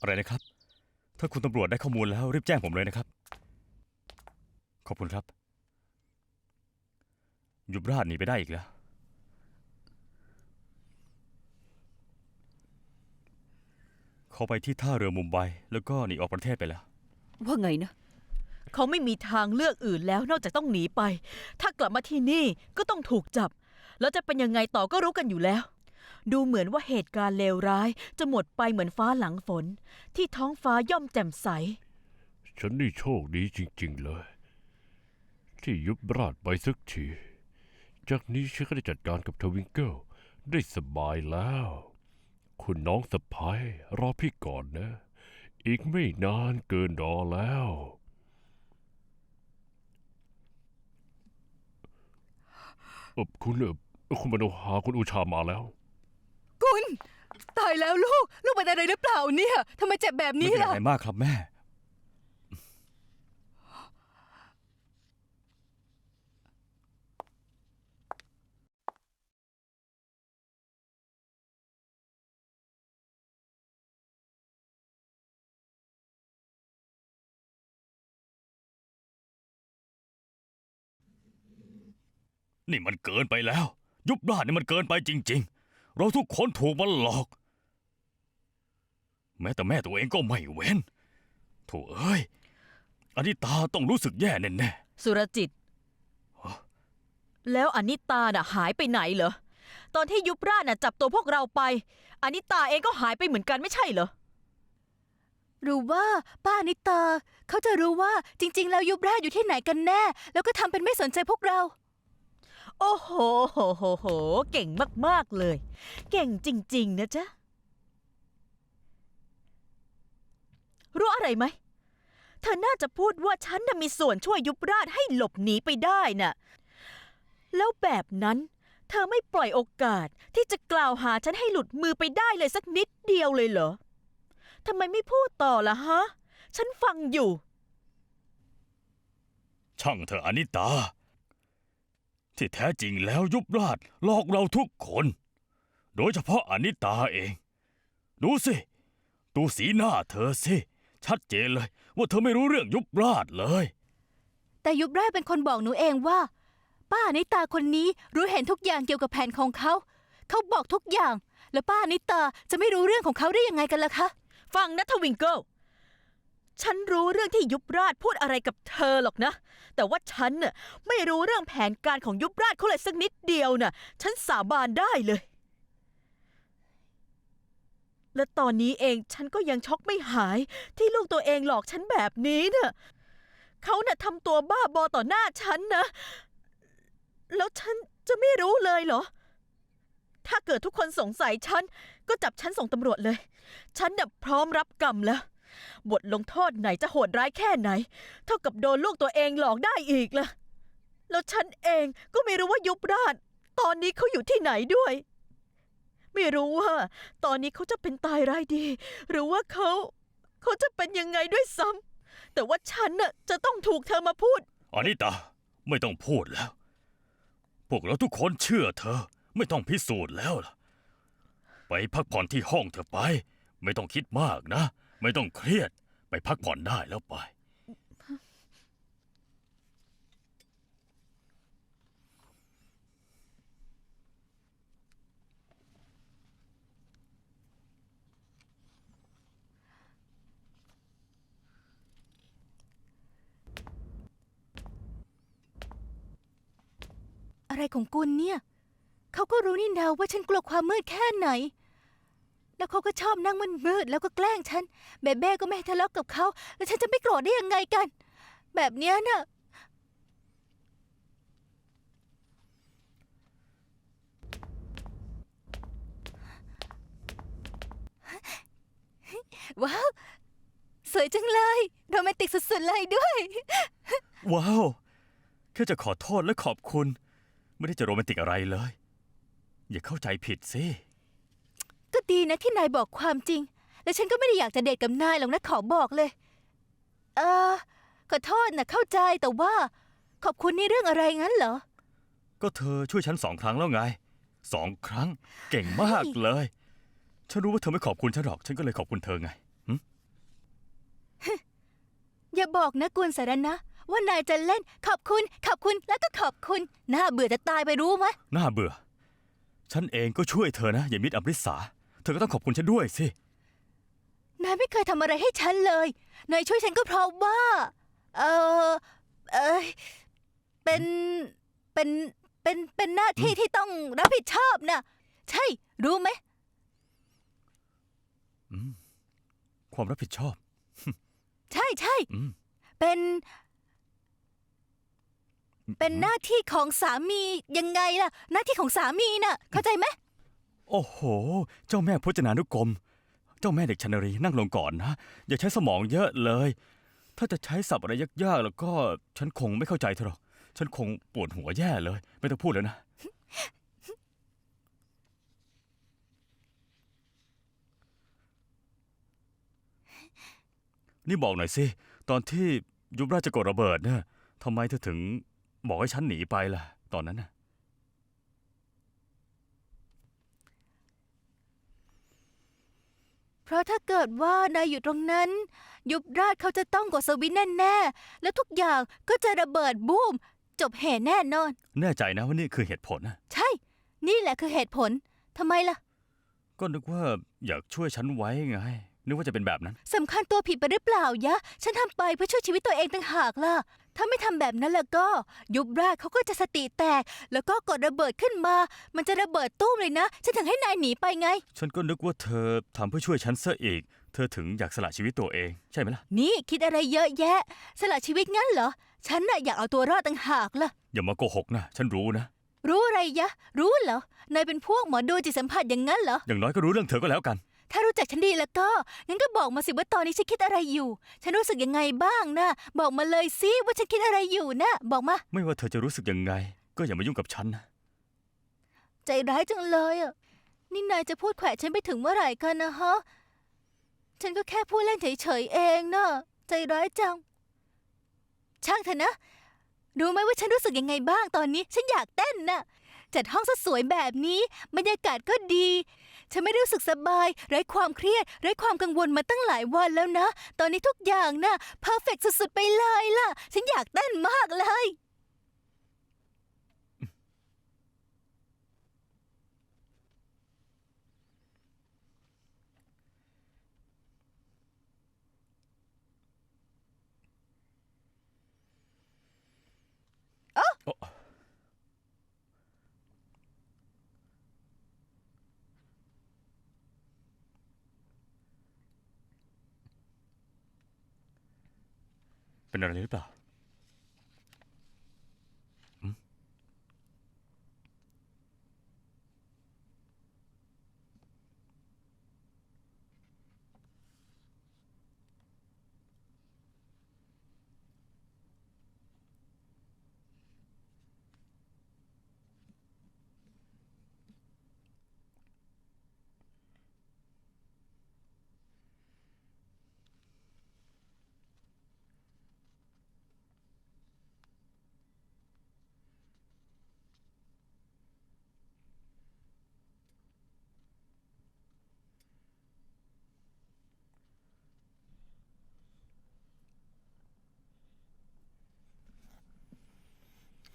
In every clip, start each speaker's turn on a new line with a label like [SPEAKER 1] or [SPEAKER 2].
[SPEAKER 1] อะไรนะครับ ถ้าคุณตำรวจได้ข้อมูลแล้วรีบแจ้งผมเลยนะครับ ขอบคุณครับ ยุบราชหนีไปได้อีกแล้ว เขาไปที่ท่าเรือมุมไบแล้วก็หนีออกประเทศไปแล้ว
[SPEAKER 2] ว่าไงนะ เขาไม่มีทางเลือกอื่นแล้วนอกจากต้องหนีไป ถ้ากลับมาที่นี่ก็ต้องถูกจับ แล้วจะเป็นยังไงต่อก็รู้กันอยู่แล้ว ดูเหมือนว่าเหตุการณ์เลวร้าย จะหมดไปเหมือนฟ้าหลังฝน ที่ท้องฟ้าย่อมแจ่มใส
[SPEAKER 3] ฉันนี่โชคดีจริง ๆ เลย ที่ยุบราชไปสักที จากนี้ฉันก็ได้จัดการกับทวิงเกิลได้สบายแล้ว คุณน้องสะพ้ายรอพี่ก่อนนะ อีกไม่นานเกินรอแล้ว เออคุณเออคุณมโนหาคุณอุชามาแล้วา
[SPEAKER 4] ยแล้วลูก ลูกเป็นอะไรหรือเปล่าเนี่ยทำไมเจ็บแบบ
[SPEAKER 1] ไม่
[SPEAKER 4] นี้
[SPEAKER 1] เป็น
[SPEAKER 4] ล่ะ
[SPEAKER 1] อะไรมากครับแม่ นี่มันเกินไปแล้ว ยุบราชนี่มันเกินไปจริง ๆ เราทุกคนถูกมันหลอก แม้แต่แม่ตัวเองก็ไม่เว้นโถ่เอ้ยอนิตาต้องรู้สึกแย่แน่
[SPEAKER 2] สุรจิต แล้วอนิตาน่ะหายไปไหนเหรอ ตอนที่ยุบราชน่ะจับตัวพวกเราไป อนิตาเองก็หายไปเหมือนกันไม่ใช่เหรอ
[SPEAKER 4] หรือว่าป้านิตา เขาจะรู้ว่าจริง ๆ แล้วยุบราชอยู่ที่ไหนกันแน่ แล้วก็ทำเป็นไม่สนใจพวกเรา
[SPEAKER 2] โอ้โหโหโหโห เก่งมาก ๆ เลย เก่งจริง ๆ นะจ๊ะ รู้อะไรไหม เธอน่าจะพูดว่าฉันน่ะมีส่วนช่วยยุบราชให้หลบหนีไปได้น่ะ แล้วแบบนั้น เธอไม่ปล่อยโอกาสที่จะกล่าวหาฉันให้หลุดมือไปได้เลยสักนิดเดียวเลยเหรอ ทำไมไม่พูดต่อล่ะฮะ ฉันฟังอยู่
[SPEAKER 1] ช่างเถอะอนิตา ที่แท้จริงแล้วยุบราชหลอกเราทุกคน โดยเฉพาะอนิตาเอง ดูสิ ดูสีหน้าเธอสิ ชัดเจนเลย ว่าเธอไม่รู้เรื่องยุบราชเลย
[SPEAKER 4] แต่ยุบราชเป็นคนบอกหนูเองว่า ป้านิตาคนนี้รู้เห็นทุกอย่างเกี่ยวกับแผนของเขา เขาบอกทุกอย่าง แล้วป้านิตาจะไม่รู้เรื่องของเขาได้ยังไงกันล่ะคะ
[SPEAKER 2] ฟังนะทวิงเกิลฉันรู้เรื่องที่ยุบราชพูดอะไรกับเธอหรอกนะ แต่ว่าฉันน่ะไม่รู้เรื่องแผนการของยุบราชเขาเลยสักนิดเดียวน่ะ ฉันสาบานได้เลย และตอนนี้เองฉันก็ยังช็อกไม่หาย ที่ลูกตัวเองหลอกฉันแบบนี้น่ะเขาเน่ะทำตัวบ้าบอต่อหน้าฉันนะ แล้วฉันจะไม่รู้เลยเหรอ ถ้าเกิดทุกคนสงสัยฉัน ก็จับฉันส่งตำรวจเลย ฉันน่ะพร้อมรับกรรมแล้วบทลงโทษไหนจะโหดร้ายแค่ไหน เท่ากับโดนลูกตัวเองหลอกได้อีกล่ะแล้วฉันเองก็ไม่รู้ว่ายุบราช ตอนนี้เขาอยู่ที่ไหนด้วย ไม่รู้ว่า ตอนนี้เขาจะเป็นตายร้ายดี หรือว่าเขา เขาจะเป็นยังไงด้วยซ้ำแต่ว่าฉันน่ะจะต้องถูกเธอมาพูด
[SPEAKER 1] อนิตาไม่ต้องพูดแล้ว พวกเราทุกคนเชื่อเธอ ไม่ต้องพิสูจน์แล้วล่ะ ไปพักผ่อนที่ห้องเธอไป ไม่ต้องคิดมากนะ ไม่ต้องเครียด ไปพักผ่อนได้แล้วไป
[SPEAKER 4] อะไรของกุลเนี่ย เขาก็รู้นี่นาว่าฉันกลัวความมืดแค่ไหน แล้วเขาก็ชอบนั่งมืดมืดแล้วก็แกล้งฉัน เบเบ้ก็ไม่ให้ทะเลาะกับเขา แล้วฉันจะไม่โกรธได้ยังไงกัน แบบเนี้ยน่ะ ว้าว สวยจังเลย โรแมนติกสุดๆเลยด้วย
[SPEAKER 1] ว้าว แค่จะขอโทษและขอบคุณ ไม่ได้จะโรแมนติกอะไรเลย อย่าเข้าใจผิดสิ
[SPEAKER 4] ก็ดีนะที่นายบอกความจริง และฉันก็ไม่ได้อยากจะเดทกับนายหรอกนะขอบอกเลย เออขอโทษนะเข้าใจแต่ว่า ขอบคุณนี่เรื่องอะไรงั้นเหรอ
[SPEAKER 1] ก็เธอช่วยฉันสองครั้งแล้วไงสองครั้ง เก่งมากเลย ฉันรู้ว่าเธอไม่ขอบคุณฉันหรอกฉันก็เลยขอบคุณเธอไงหึ
[SPEAKER 4] อย่าบอกนะกวนสารนะ ว่านายจะเล่นขอบคุณ ขอบคุณแล้วก็ขอบคุณ น่าเบื่อจะตายไปรู้ไหม
[SPEAKER 1] น่าเบื่อ ฉันเองก็ช่วยเธอนะยายมิตรอมริสาเธอก็ต้องขอบคุณฉันด้วยสิ
[SPEAKER 4] นายไม่เคยทำอะไรให้ฉันเลย นายช่วยฉันก็เพราะว่า เออเอยเป็นเป็นเป็นเป็นหน้าที่ที่ต้องรับผิดชอบนะใช่ รู้ไหม
[SPEAKER 1] ความรับผิดชอบ
[SPEAKER 4] ใช่ใช่
[SPEAKER 1] อืม
[SPEAKER 4] เป็น เป็นหน้าที่ของสามียังไงล่ะ หน้าที่ของสามีน่ะ เข้าใจไหม
[SPEAKER 1] โอ้โห เจ้าแม่พจนานุกรม เจ้าแม่เด็กชนรีนั่งลงก่อนนะ อย่าใช้สมองเยอะเลย ถ้าจะใช้ศัพท์อะไรยากๆแล้วก็ฉันคงไม่เข้าใจเธอหรอก ฉันคงปวดหัวแย่เลย ไม่ต้องพูดแล้วนะ นี่บอกหน่อยสิ ตอนที่ยุบราชกดระเบิดเนี่ยทำไมเธอถึง บอกให้ฉันหนีไปล่ะ ตอนนั้นน่ะ
[SPEAKER 4] เพราะถ้าเกิดว่านายอยู่ตรงนั้น ยุบราชเขาจะต้องกดสวิตช์แน่ๆ แล้วทุกอย่างก็จะระเบิดบูม จบเหตุแน่นอน
[SPEAKER 1] แน่ใจนะว่านี่คือเหตุผลนะ
[SPEAKER 4] ใช่ นี่แหละคือเหตุผลทำไมล่ะ
[SPEAKER 1] ก็นึกว่าอยากช่วยฉันไว้ไง นึกว่าจะเป็นแบบนั้น
[SPEAKER 4] สำคัญตัวผิดไปหรือเปล่ายะ ฉันทำไปเพื่อช่วยชีวิตตัวเองต่างหากล่ะ ถ้าไม่ทำแบบนั้นแล้วก็ ยุบราชเขาก็จะสติแตก แล้วก็กดระเบิดขึ้นมา มันจะระเบิดตู้มเลยนะ ฉันถึงให้นายหนีไปไง
[SPEAKER 1] ฉันก็นึกว่าเธอทำเพื่อช่วยฉันซะอีก เธอถึงอยากสละชีวิตตัวเอง ใช่ไหมล่ะ
[SPEAKER 4] นี่คิดอะไรเยอะแยะ สละชีวิตงั้นเหรอ ฉันน่ะอยากเอาตัวรอดต่างหากล่ะ
[SPEAKER 1] อย่ามาโกหกนะ ฉันรู้นะ
[SPEAKER 4] รู้อะไรยะ รู้เหรอ นายเป็นพวกหมอดูจิตสัมผัสอย่างนั้นเหรอ
[SPEAKER 1] อย่างน้อยก็รู้เรื่องเธอก็แล้วกัน
[SPEAKER 4] ถ้ารู้จักฉันดีแล้วก็ งั้นก็บอกมาสิว่าตอนนี้ฉันคิดอะไรอยู่ ฉันรู้สึกยังไงบ้างนะ บอกมาเลยสิว่าฉันคิดอะไรอยู่นะ บอกมา
[SPEAKER 1] ไม่ว่าเธอจะรู้สึกยังไง ก็อย่ามายุ่งกับฉันนะ
[SPEAKER 4] ใจร้ายจังเลยอะ นี่นายจะพูดแขวะฉันไปถึงเมื่อไหร่กันนะฮะ ฉันก็แค่พูดเล่นเฉยๆเองนะใจร้ายจัง ช่างเถอะนะ รู้ไหมว่าฉันรู้สึกยังไงบ้างตอนนี้ ฉันอยากเต้นน่ะ จัดห้องซะสวยแบบนี้ บรรยากาศก็ดี ฉันไม่รู้สึกสบาย ไร้ความเครียด ไร้ความกังวลมาตั้งหลายวันแล้วนะ ตอนนี้ทุกอย่างน่ะเพอร์เฟกสุดๆ ไปเลยล่ะ ฉันอยากเต้นมากเลย
[SPEAKER 1] เป็นอะไรหรือเปล่า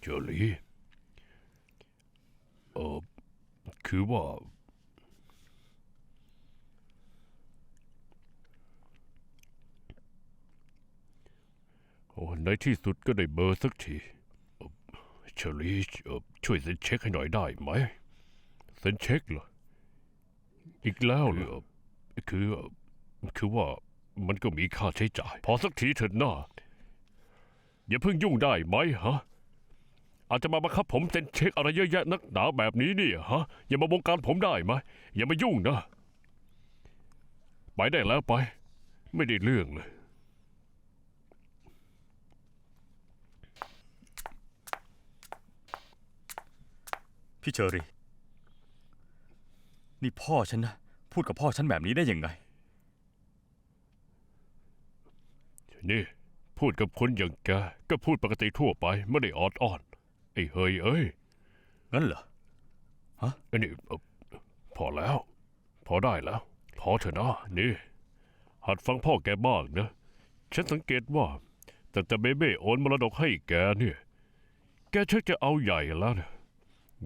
[SPEAKER 3] เจอรี่เออคือว่า โอ้ในที่สุดก็ได้เบอร์สักทีเอ่อเชอรี่เอ่อช่วยเซ็นเช็คให้หน่อยได้ไหมเซ็นเช็คเหรอ อีกแล้วเหรอคือเอ่อคือว่ามันก็มีค่าใช้จ่าย พอสักทีเถิดน้าอย่าเพิ่งยุ่งได้ไหมฮะ อาจจะมาบังคับผมเซ็นเช็คอะไรเยอะแยะนักหนาแบบนี้เนี่ยฮะ อย่ามาบงการผมได้ไหมอย่ามายุ่งนะ ไปได้แล้วไป ไม่ได้เรื่องเลย
[SPEAKER 1] พี่เชอรี่นี่พ่อฉันนะ พูดกับพ่อฉันแบบนี้ได้ยังไง
[SPEAKER 3] นี่ พูดกับคนอย่างแกก็พูดปกติทั่วไปไม่ได้ออดอ้อน ไอ้เฮยเอ้ย
[SPEAKER 1] งั้นเหรอ
[SPEAKER 3] อันนี้เอ่อพอแล้ว พอได้แล้ว พอเถอะนะนี่ หัดฟังพ่อแกบ้างนะ ฉันสังเกตว่า แต่แต่เบเบ้โอนมรดกให้แกเนี่ย แกชักจะเอาใหญ่แล้วนะ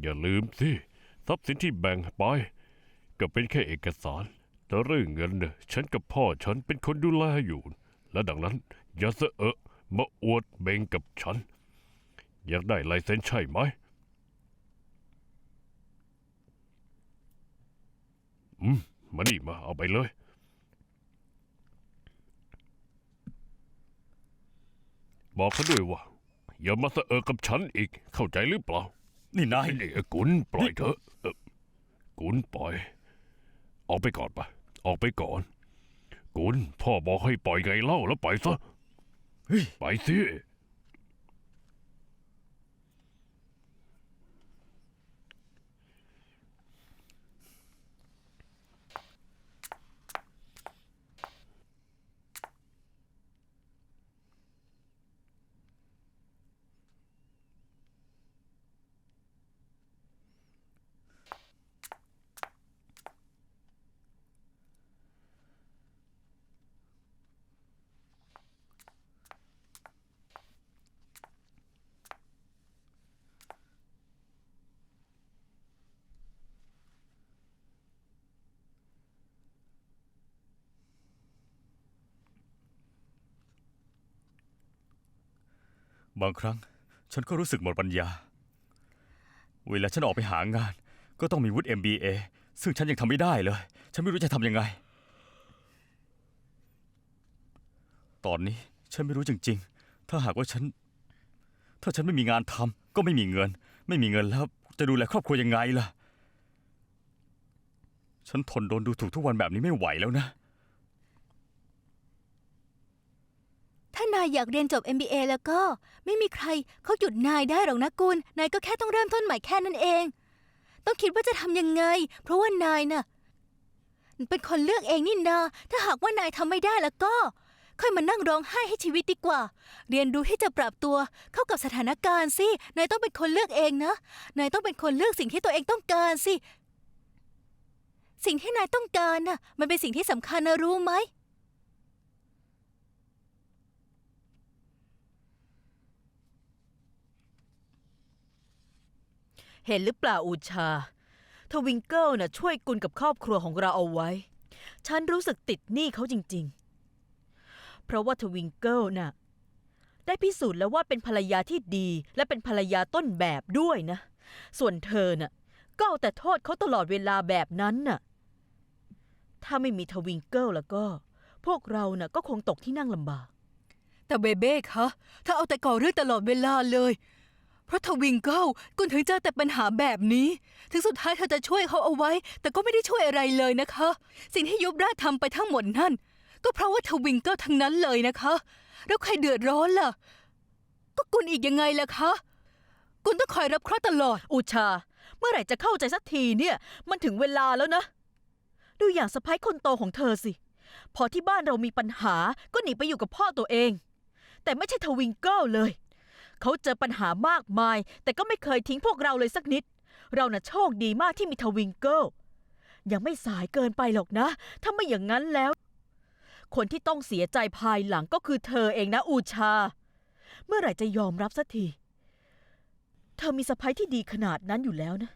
[SPEAKER 3] อย่าลืมสิ ทรัพย์สินที่แบ่งไป ก็เป็นแค่เอกสารแต่เรื่องเงินเนี่ยฉันกับพ่อฉันเป็นคนดูแลอยู่ และดังนั้น อย่าเสอะเอะมาอวดเบ่งกับฉัน อยากได้ลายเซ็นใช่ไหม อืม มานี่มา เอาไปเลย บอกเขาด้วยว่า อย่ามาเสอะเอะกับฉันอีก เข้าใจหรือเปล่า
[SPEAKER 1] นี่นาย
[SPEAKER 3] ไอ้นี่กุนปล่อยเถอะเอ่อกุนปล่อย ออกไปก่อนปะออกไปก่อน กุนพ่อบอกให้ปล่อยไงเล่าแล้วปล่อยซะ
[SPEAKER 1] เฮ้ย
[SPEAKER 3] ไปสิ
[SPEAKER 1] บางครั้งฉันก็รู้สึกหมดปัญญา เวลาฉันออกไปหางาน ก็ต้องมีวุฒิ MBA ซึ่งฉันยังทำไม่ได้เลย ฉันไม่รู้จะทำยังไง ตอนนี้ฉันไม่รู้จริง ๆ ถ้าหากว่าฉัน ถ้าฉันไม่มีงานทำก็ไม่มีเงิน ไม่มีเงินแล้วจะดูแลครอบครัวยังไงล่ะ ฉันทนโดนดูถูกทุกวันแบบนี้ไม่ไหวแล้วนะ
[SPEAKER 4] ถ้านายอยากเรียนจบ MBA แล้วก็ ไม่มีใครเขาหยุดนายได้หรอกนะกุล นายก็แค่ต้องเริ่มต้นใหม่แค่นั้นเอง ต้องคิดว่าจะทำยังไง เพราะว่านายน่ะ เป็นคนเลือกเองนี่นา ถ้าหากว่านายทำไม่ได้แล้วก็ ค่อยมานั่งร้องไห้ให้ชีวิตดีกว่า เรียนรู้ที่จะปรับตัว เข้ากับสถานการณ์สิ นายต้องเป็นคนเลือกเองนะ นายต้องเป็นคนเลือกสิ่งที่ตัวเองต้องการสิ สิ่งที่นายต้องการน่ะ มันเป็นสิ่งที่สำคัญนะรู้ไหม
[SPEAKER 2] เห็นหรือเปล่าอูชา ทวิงเกิลน่ะช่วยกุลกับครอบครัวของเราเอาไว้ ฉันรู้สึกติดหนี้เขาจริง ๆ เพราะว่าทวิงเกิลน่ะได้พิสูจน์แล้วว่าเป็นภรรยาที่ดีและเป็นภรรยาต้นแบบด้วยนะ ส่วนเธอน่ะก็เอาแต่โทษเขาตลอดเวลาแบบนั้นน่ะ ถ้าไม่มีทวิงเกิลแล้วก็ พวกเราน่ะก็คงตกที่นั่งลำบาก
[SPEAKER 5] แต่เบเบ้คะ ถ้าเอาแต่ก่อเรื่องตลอดเวลาเลย เพราะทวิงเกิลกุนถึงเจอแต่ปัญหาแบบนี้ ถึงสุดท้ายเธอจะช่วยเขาเอาไว้ แต่ก็ไม่ได้ช่วยอะไรเลยนะคะ สิ่งที่ยุบราชทำไปทั้งหมดนั่น ก็เพราะว่าทวิงเกิลทั้งนั้นเลยนะคะ แล้วใครเดือดร้อนล่ะ ก็กุนอีกยังไงล่ะคะกุนต้องคอยรับเคราะห์ตลอด
[SPEAKER 2] อุชา เมื่อไหร่จะเข้าใจสักทีเนี่ย มันถึงเวลาแล้วนะ ดูอย่างสะพ้ายคนโตของเธอสิ พอที่บ้านเรามีปัญหาก็หนีไปอยู่กับพ่อตัวเอง แต่ไม่ใช่ทวิงเกิลเลย เขาเจอปัญหามากมาย แต่ก็ไม่เคยทิ้งพวกเราเลยสักนิด เราน่ะโชคดีมากที่มีทวิงเกิลยังไม่สายเกินไปหรอกนะ ถ้าไม่อย่างนั้นแล้ว คนที่ต้องเสียใจภายหลังก็คือเธอเองนะอูชา เมื่อไหร่จะยอมรับสักที เธอมีสะพ้ยที่ดีขนาดนั้นอยู่แล้วนะ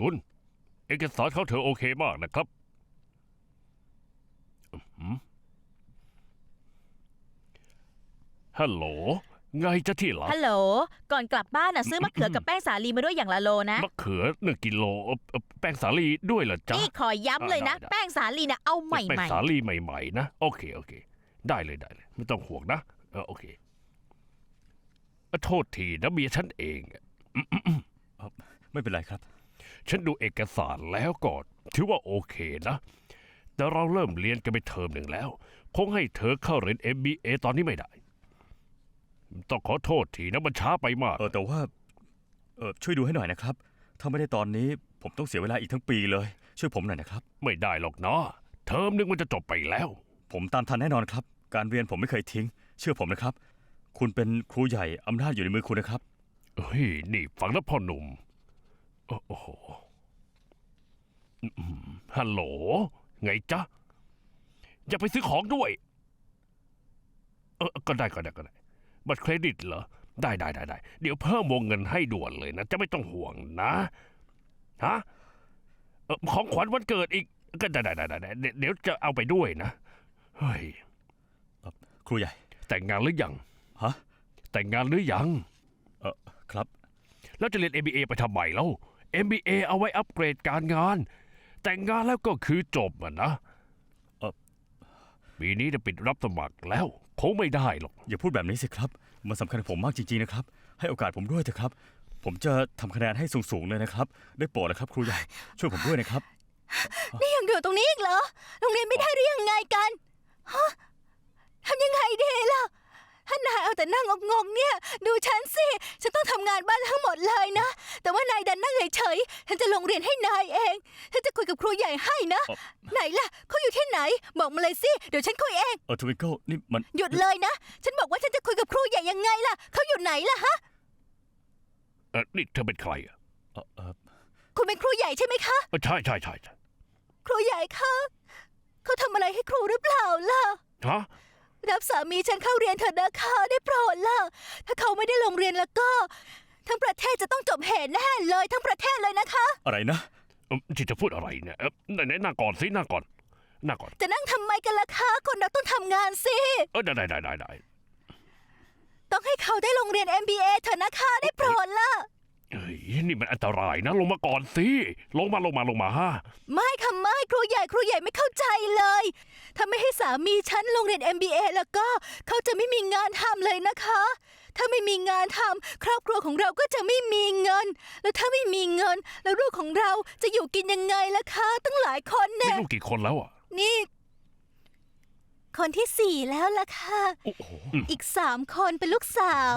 [SPEAKER 3] กุนเอกสารเขาเธอโอเคมากนะครับอื้อหือฮัลโหล ไงจะที่หลัง
[SPEAKER 2] ฮัลโหล ก่อนกลับบ้านน่ะซื้อมะเขือกับแป้งสาลีมาด้วยอย่างละโลนะ
[SPEAKER 3] มะเขือหนึ่งกิโลเอ่อเอ่อแป้งสาลีด้วยเหรอจ๊ะ
[SPEAKER 2] นี่ขอย้ำเลยนะ
[SPEAKER 3] ได้ได้
[SPEAKER 2] แป้งสาลีน่ะเอาให
[SPEAKER 3] แป้ง
[SPEAKER 2] ม่
[SPEAKER 3] สาลีใหม่ๆนะ โอเคโอเค ได้เลยได้เลย ไม่ต้องห่วงนะ เออโอเคเอ่อโทษทีนะเมียฉันเองอะ
[SPEAKER 1] ไม่เป็นไรครับ
[SPEAKER 3] ฉันดูเอกสารแล้วก่อนถือว่าโอเคนะ แต่เราเริ่มเรียนกันไปเทอมหนึ่งแล้ว คงให้เธอเข้าเรียน MBA ตอนนี้ไม่ได้ ต้องขอโทษทีนะมันช้าไปมาก
[SPEAKER 1] เออแต่ว่าเออช่วยดูให้หน่อยนะครับ ถ้าไม่ได้ตอนนี้ผมต้องเสียเวลาอีกทั้งปีเลย ช่วยผมหน่อยนะครับ
[SPEAKER 3] ไม่ได้หรอกเนาะเทอมหนึงมันจะจบไปแล้ว
[SPEAKER 1] ผมตามทันแน่นอนครับ การเรียนผมไม่เคยทิ้ง เชื่อผมนะครับ คุณเป็นครูใหญ่อำนาจอยู่ในมือคุณนะครับ
[SPEAKER 3] เฮ้ย นี่ฟังนะพ่อหนุ่ม โอ้โหอืมฮัลโหล ไงจ๊ะ อยากไปซื้อของด้วย เออ ก็ได้ก็ได้ก็ได้ บัตรเครดิตเหรอ ได้ได้ได้ได้ เดี๋ยวเพิ่มวงเงินให้ด่วนเลยนะ จะไม่ต้องห่วงนะ ฮะเออของขวัญวันเกิดอีก ก็ได้ได้ได้ได้เดี๋ยวเดี๋ยวจะเอาไปด้วยนะ เฮ้ย
[SPEAKER 1] ครูใหญ่
[SPEAKER 3] แต่งงานหรือยัง
[SPEAKER 1] ฮะ
[SPEAKER 3] แต่งงานหรือยัง
[SPEAKER 1] เออครับ
[SPEAKER 3] แล้วจะเรียน MBA ไปทำไมเล่า MBA เอาไว้อัปเกรดการงาน แต่งงานแล้วก็คือจบอะนะ
[SPEAKER 1] เอ่อ
[SPEAKER 3] ปีนี้จะปิดรับสมัครแล้ว คงไม่ได้หรอก
[SPEAKER 1] อย่าพูดแบบนี้สิครับ มันสำคัญกับผมมากจริงๆนะครับ ให้โอกาสผมด้วยเถอะครับ ผมจะทำคะแนนให้สูงๆเลยนะครับ ได้โปรดนะครับ ครูใหญ่ ช่วยผมด้วยนะครับ
[SPEAKER 4] นี่ยังอยู่ตรงนี้อีกเหรอ โรงเรียนไม่ได้หรือยังไงกัน ฮะทำยังไงดีล่ะ ถ้านายเอาแต่นั่งงงๆเนี่ย ดูฉันสิ ฉันต้องทำงานบ้านทั้งหมดเลยนะ แต่ว่านายดันนั่งเฉยๆฉันจะลงเรียนให้นายเอง ฉันจะคุยกับครูใหญ่ให้นะ
[SPEAKER 1] เอ่อ
[SPEAKER 4] ไหนล่ะเขาอยู่ที่ไหน บอกมาเลยสิ เดี๋ยวฉันคุยเอง
[SPEAKER 1] เออทวิงเกิลนี่มัน
[SPEAKER 4] หยุดเลยนะ ฉันบอกว่าฉันจะคุยกับครูใหญ่ยังไงล่ะ เขาอยู่ไหนล่ะฮะ
[SPEAKER 3] เออนี่เธอเป็นใครอะ
[SPEAKER 1] เออเออ
[SPEAKER 4] คุณเป็นครูใหญ่ใช่ไหมคะ
[SPEAKER 3] เออใช่ใช่ใช่ใช่
[SPEAKER 4] ครูใหญ่คะเขาทำอะไรให้ครูหรือเปล่าล่ะ
[SPEAKER 3] ฮะ
[SPEAKER 4] รับสามีฉันเข้าเรียนเถอะนะคะได้โปรดล่ะ ถ้าเขาไม่ได้ลงเรียนแล้วก็ ทั้งประเทศจะต้องจบเหตุแน่เลยทั้งประเทศเลยนะคะ
[SPEAKER 1] อะไรนะ
[SPEAKER 3] เออที่จะพูดอะไรเนี่ยเออไหนไหนนั่งก่อนสินั่งก่อนนั่งก่อน
[SPEAKER 4] จะนั่งทำไมกันล่ะคะ คนเราต้องทำงานสิ
[SPEAKER 3] เออได้ได้ได้ได้ได้
[SPEAKER 4] ต้องให้เขาได้ลงเรียน MBA เถอะนะคะได้โปรดล่ะ
[SPEAKER 3] เฮ้ยนี่มันอันตรายนะ ลงมาก่อนสิลงมาลงมาลงมาฮะ
[SPEAKER 4] ไม่ค่ะไม่ครูใหญ่ครูใหญ่ไม่เข้าใจเลย ถ้าไม่ให้สามีฉันลงเรียน MBA แล้วก็ เขาจะไม่มีงานทำเลยนะคะ ถ้าไม่มีงานทำครอบครัวของเราก็จะไม่มีเงิน แล้วถ้าไม่มีเงิน แล้วลูกของเราจะอยู่กินยังไงล่ะคะ ตั้งหลายคน
[SPEAKER 3] มี
[SPEAKER 4] เนี่ย
[SPEAKER 3] ลูกกี่คนแล้วอะ
[SPEAKER 4] นี่ คนที่สี่แล้วล่ะค่ะ
[SPEAKER 3] โอ้โห
[SPEAKER 4] อีกสามคนเป็นลูกสาว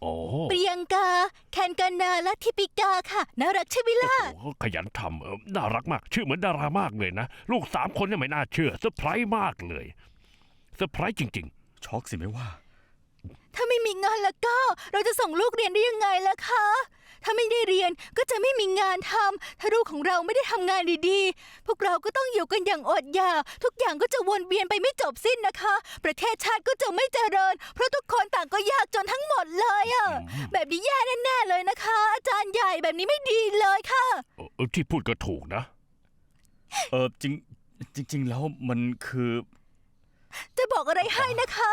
[SPEAKER 3] โอ้โห
[SPEAKER 4] เปรียงกา แคนกานาและทิปิกาค่ะ น่ารักใช่ไหมล่ะ
[SPEAKER 3] โอ้โหขยันทำเออน่ารักมาก ชื่อเหมือนดารามากเลยนะ ลูกสามคนเนี่ยไม่น่าเชื่อเซอร์ไพรส์มากเลยเซอร์ไพรส์จริง
[SPEAKER 1] ช็อกสิไม่ว่า
[SPEAKER 4] ถ้าไม่มีงานแล้วก็ เราจะส่งลูกเรียนได้ยังไงล่ะคะ ถ้าไม่ได้เรียนก็จะไม่มีงานทำถ้าลูกของเราไม่ได้ทำงานดีๆ พวกเราก็ต้องอยู่กันอย่างอดอยากทุกอย่างก็จะวนเวียนไปไม่จบสิ้นนะคะ ประเทศชาติก็จะไม่เจริญ เพราะทุกคนต่างก็ยากจนทั้งหมดเลยอะแบบนี้แย่แน่ๆเลยนะคะ อาจารย์ใหญ่แบบนี้ไม่ดีเลยค่ะ
[SPEAKER 3] ๆเออเออที่พูดก็ถูกนะ
[SPEAKER 1] เออจริงจริง ๆ แล้วมันคือ
[SPEAKER 4] จะบอกอะไรให้นะคะ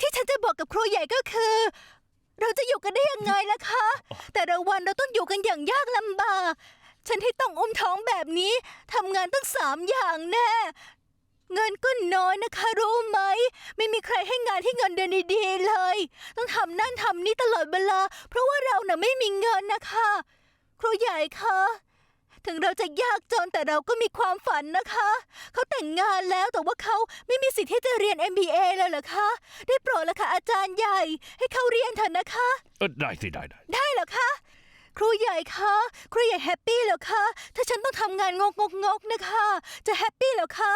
[SPEAKER 4] ที่ฉันจะบอกกับครูใหญ่ก็คือ เราจะอยู่กันได้ยังไงล่ะคะ แต่ละวันเราต้องอยู่กันอย่างยากลำบาก ฉันที่ต้องอุ้มท้องแบบนี้ทำงานตั้งสามอย่างแน่ เงินก็น้อยนะคะ รู้ไหม ไม่มีใครให้งานที่เงินเดือนดีๆเลย ต้องทำนั่นทำนี่ตลอดเวลา เพราะว่าเราน่ะไม่มีเงินนะคะ ครูใหญ่คะ ถึงเราจะยากจนแต่เราก็มีความฝันนะคะ เขาแต่งงานแล้วแต่ว่าเขาไม่มีสิทธิ์ที่จะเรียน MBA เลยเหรอคะ ได้โปรดละค่ะอาจารย์ใหญ่ ให้เขาเรียนเถอะนะคะ
[SPEAKER 3] เออได้สิได้ได้
[SPEAKER 4] ได้เหรอคะ ครูใหญ่คะครูใหญ่แฮปปี้เหรอคะ ถ้าฉันต้องทำงานงกงกงกๆนะคะ จะแฮปปี้เหรอคะ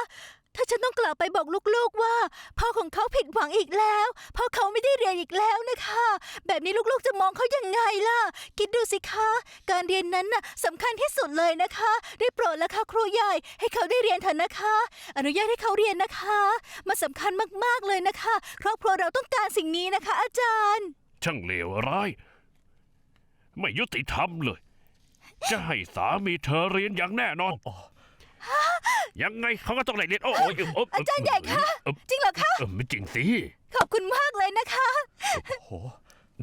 [SPEAKER 4] ถ้าฉันต้องกลับไปบอกลูกๆว่า พ่อของเขาผิดหวังอีกแล้ว พ่อเขาไม่ได้เรียนอีกแล้วนะคะ แบบนี้ลูกๆจะมองเขายังไงล่ะ คิดดูสิคะ การเรียนนั้นน่ะสำคัญที่สุดเลยนะคะ ได้โปรดแล้วค่ะครูใหญ่ให้เขาได้เรียนเถอะนะคะ อนุญาตให้เขาเรียนนะคะ มันสำคัญมากๆเลยนะคะ ครอบครัวเราต้องการสิ่งนี้นะคะ อาจารย์
[SPEAKER 3] ช่างเลวร้าย ไม่ยุติธรรมเลย จะให้สามีเธอเรียนอย่างแน่นอน ยังไงเขาก็ต้องได้เรียนโอ้โหเออเออเอา
[SPEAKER 4] จารย์ใหญ่คะ
[SPEAKER 3] เออ
[SPEAKER 4] จริงเหรอคะ
[SPEAKER 3] เออไม่จริงสิ
[SPEAKER 4] ขอบคุณมากเลยนะคะ
[SPEAKER 1] โห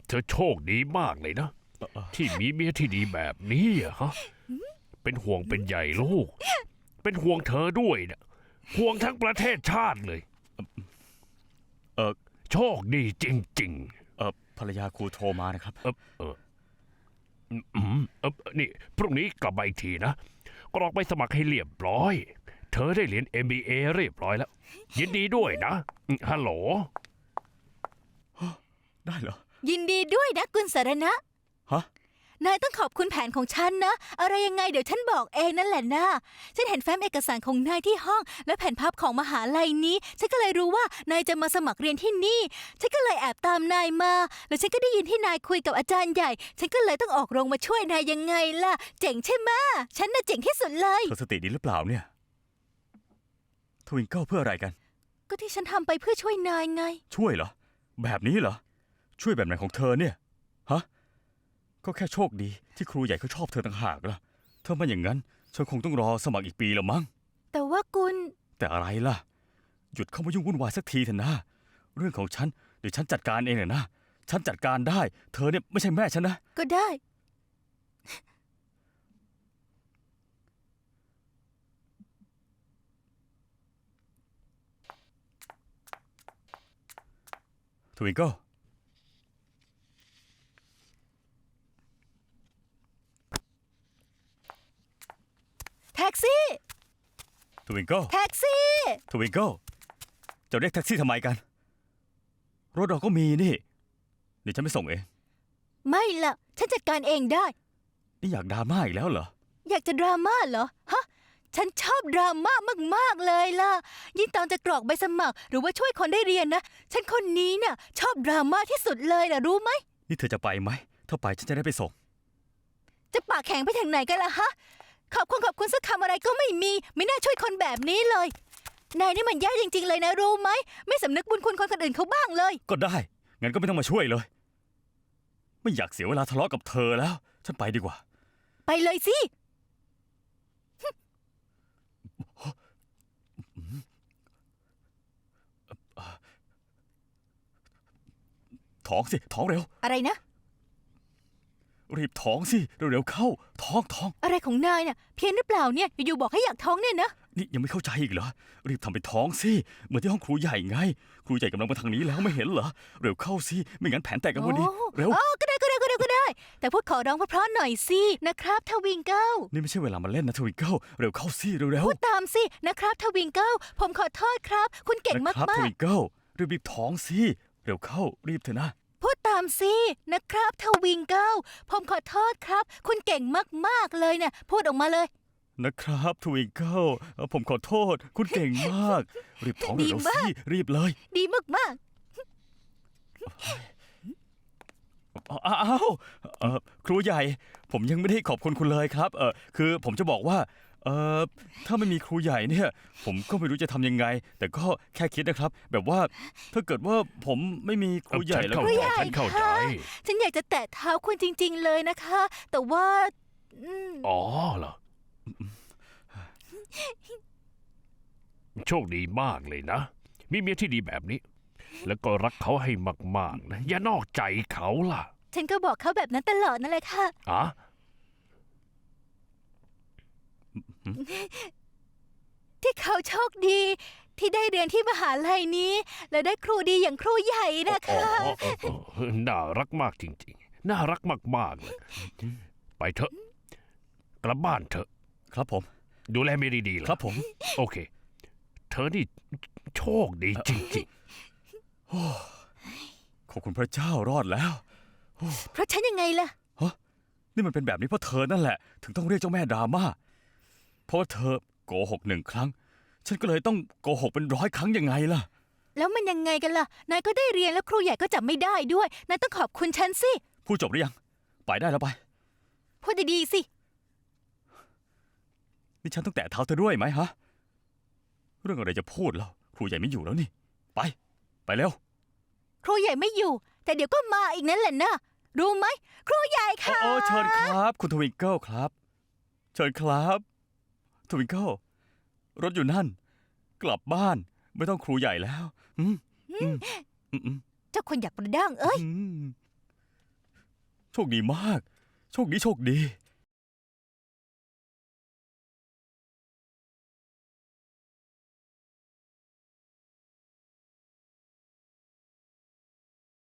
[SPEAKER 3] เธอโชคดีมากเลยนะ
[SPEAKER 1] เอ่อเอ่อ
[SPEAKER 3] ที่มีเมียที่ดีแบบนี้อะฮะเป็นห่วงเป็นใหญ่ลูก เป็นห่วงเธอด้วยนะห่วงทั้งประเทศชาติเลย
[SPEAKER 1] เออ
[SPEAKER 3] โชคดีจริง
[SPEAKER 1] เออภรรยาครูโทรมานะครับ
[SPEAKER 3] ๆเออเอออืมอืมเออนี่พรุ่งนี้กลับมาอีกทีนะ กรอกใบสมัครให้เรียบร้อย เธอได้เรียน MBA เรียบร้อยแล้ว ยินดีด้วยนะอืมฮัลโหล
[SPEAKER 1] ได้เหรอ
[SPEAKER 4] ยินดีด้วยนะคุณสารณะ
[SPEAKER 1] ฮะ
[SPEAKER 4] นายต้องขอบคุณแผนของฉันนะ อะไรยังไงเดี๋ยวฉันบอกเองนั่นแหละนะฉันเห็นแฟ้มเอกสารของนายที่ห้อง และแผ่นพับของมหาลัยนี้ ฉันก็เลยรู้ว่านายจะมาสมัครเรียนที่นี่ ฉันก็เลยแอบตามนายมา แล้วฉันก็ได้ยินที่นายคุยกับอาจารย์ใหญ่ ฉันก็เลยต้องออกโรงมาช่วยนายยังไงล่ะ เจ๋งใช่ไหมะฉันน่ะเจ๋งที่สุดเลย
[SPEAKER 1] เธอสติดีหรือเปล่าเนี่ย ทวิงเกิลเพื่ออะไรกัน
[SPEAKER 4] ก็ที่ฉันทำไปเพื่อช่วยนายไง
[SPEAKER 1] ช่วยเหรอ แบบนี้เหรอ ช่วยแบบไหนของเธอเนี่ย ฮะ ก็แค่โชคดีที่ครูใหญ่เขาชอบเธอต่างหากล่ะถ้าไม่อย่างนั้นฉันคงต้องรอสมัครอีกปีละมั้ง
[SPEAKER 4] แต่ว่ากุล
[SPEAKER 1] แต่อะไรล่ะ หยุดเข้ามายุ่งวุ่นวายสักทีเถอะนะ เรื่องของฉันเดี๋ยวฉันจัดการเองเลยนะ ฉันจัดการได้ เธอเนี่ยไม่ใช่แม่ฉันนะ
[SPEAKER 4] ก็ได้
[SPEAKER 1] ทวิงเกิล
[SPEAKER 4] แท็กซี่
[SPEAKER 1] ทวิงเกิล
[SPEAKER 4] แท็กซี่
[SPEAKER 1] ทวิงเกิลจะเรียกแท็กซี่ทำไมกัน รถเราก็มีนี่เดี๋ยวฉันไปส่งเอง
[SPEAKER 4] ไม่ละฉันจัดการเองได้
[SPEAKER 1] นี่อยากดราม่าอีกแล้วเหรอ
[SPEAKER 4] อยากจะดราม่าเหรอ ฮะ ฉันชอบดราม่ามาก ๆ เลยล่ะ ยิ่งตอนจะกรอกใบสมัคร หรือว่าช่วยคนได้เรียนนะ ฉันคนนี้น่ะ ชอบดราม่าที่สุดเลยล่ะรู้ไหม
[SPEAKER 1] นี่เธอจะไปไหม ถ้าไปฉันจะได้ไปส่ง
[SPEAKER 4] จะปากแข็งไปถึงไหนกันล่ะฮะ ขอบคุณขอบคุณสักคำอะไรก็ไม่มี ไม่น่าช่วยคนแบบนี้เลย นายนี่มันแย่จริง ๆ เลยนะรู้ไหม ไม่สำนึกบุญคุณคนคนอื่นเขาบ้างเลย
[SPEAKER 1] ก็ได้ งั้นก็ไม่ต้องมาช่วยเลย ไม่อยากเสียเวลาทะเลาะกับเธอแล้ว ฉันไปดีกว่า
[SPEAKER 4] ไปเลยสิ
[SPEAKER 1] ท้องสิ ท้องเร็ว
[SPEAKER 4] อะไรนะ
[SPEAKER 1] รีบท้องสิ เร็วๆเข้า ท้องท้อง
[SPEAKER 4] อะไรของนายน่ะเพี้ยนหรือเปล่าเนี่ยอยู่ๆบอกให้อยากท้องเนี่ยนะ
[SPEAKER 1] นี่ยังไม่เข้าใจอีกเหรอ รีบทำเป็นท้องสิ เหมือนที่ห้องครูใหญ่ไง ครูใหญ่กำลังมาทางนี้แล้วไม่เห็นเหรอ เร็วเข้าสิ ไม่งั้นแผนแตกกันวันนี้ เร็ว
[SPEAKER 4] อ๋อก็ได้ก็ได้ก็ได้ก็ได้ แต่พูดขอร้องเพราะๆหน่อยสินะครับทวิงเกิล
[SPEAKER 1] นี่ไม่ใช่เวลามาเล่นนะทวิงเกิลเร็วเข้าสิเร็ว
[SPEAKER 4] พูดตามสินะครับทวิงเกิลผมขอโทษครับ คุณเก่งมา
[SPEAKER 1] นะครับท
[SPEAKER 4] ก
[SPEAKER 1] วิงเกิลรีบรีบท้องสิ เร็วเข้ารีบเถอะนะา
[SPEAKER 4] มสินะครับทวิงเกิลผมขอโทษครับ คุณเก่งมากๆเลยเนี่ยพูดออกมาเลย
[SPEAKER 1] นะครับทวิงเกิลผมขอโทษ คุณเก่งมาก รีบท้อง
[SPEAKER 4] ดี
[SPEAKER 1] เร็วๆ
[SPEAKER 4] มา
[SPEAKER 1] สิ
[SPEAKER 4] ก
[SPEAKER 1] รีบเลย
[SPEAKER 4] ดีมาก
[SPEAKER 1] อ้าวเอ่อครูใหญ่ ผมยังไม่ได้ขอบคุณคุณเลยครับเออคือผมจะบอกว่า เออถ้าไม่มีครูใหญ่เนี่ย ผมก็ไม่รู้จะทำยังไง แต่ก็แค่คิดนะครับ แบบว่าถ้าเกิดว่าผมไม่มีครูใหญ่แล้ว
[SPEAKER 3] เข้า
[SPEAKER 1] ก็
[SPEAKER 3] ใจฉันเข้าใจ
[SPEAKER 4] ๆฉันอยากจะแตะเท้าคุณจริง ๆ เลยนะคะ แต่ว่าอืม
[SPEAKER 3] อ๋อเหรอ โชคดีมากเลยนะ มีเมียที่ดีแบบนี้ แล้วก็รักเขาให้มากๆนะอย่านอกใจเขาล่ะ
[SPEAKER 4] ฉันก็บอกเขาแบบนั้นตลอดนั่นแหละค่ะ
[SPEAKER 3] อะ
[SPEAKER 4] ที่เขาโชคดี ที่ได้เรียนที่มหาลัยนี้ และได้ครูดีอย่างครูใหญ่นะ
[SPEAKER 3] อ๋อ
[SPEAKER 4] คะ
[SPEAKER 3] อ๋ออ๋ออ๋อน่ารักมากจริงๆ น่ารักมากๆเลยไปเถอะ กลับบ้านเถอะ
[SPEAKER 1] ครับผม
[SPEAKER 3] ดูแลเมียดีๆล่ะ
[SPEAKER 1] ครับผม
[SPEAKER 3] โอเค เธอนี่โชคดีจริง
[SPEAKER 1] ขอบคุณพระเจ้ารอดแล้ว
[SPEAKER 4] เพราะฉันยังไงล่ะ
[SPEAKER 1] นี่มันเป็นแบบนี้เพราะเธอนั่นแหละ ถึงต้องเรียกเจ้าแม่ดราม่า เพราะว่าเธอโกหกหนึ่งครั้ง ฉันก็เลยต้องโกหกเป็นร้อยครั้งยังไงล่ะ
[SPEAKER 4] แล้วมันยังไงกันล่ะ นายก็ได้เรียนแล้วครูใหญ่ก็จับไม่ได้ด้วย นายต้องขอบคุณฉันสิ
[SPEAKER 1] พูดจบหรือยัง ไปได้แล้วไป
[SPEAKER 4] พูดดีๆสิ
[SPEAKER 1] นี่ฉันต้องแตะเท้าเธอด้วยไหมฮะ เรื่องอะไรจะพูดแล้ว ครูใหญ่ไม่อยู่แล้วนี่ ไป ไปเร็ว
[SPEAKER 4] ครูใหญ่ไม่อยู่ แต่เดี๋ยวก็มาอีกนั่นแหละนะ รู้ไหม ครูใหญ่
[SPEAKER 1] โอ้
[SPEAKER 4] ค่ะ
[SPEAKER 1] โอ้เชิญครับ คุณทวิงเกิลครับ เชิญครับ ทวิงเกิลรถอยู่นั่น กลับบ้านไม่ต้องครูใหญ่แล้วอืมอืมอืมอืม
[SPEAKER 4] เจ้าคนอยากประด้างเอ้ย
[SPEAKER 1] อืมโชคดีมาก โชคดีโชคดี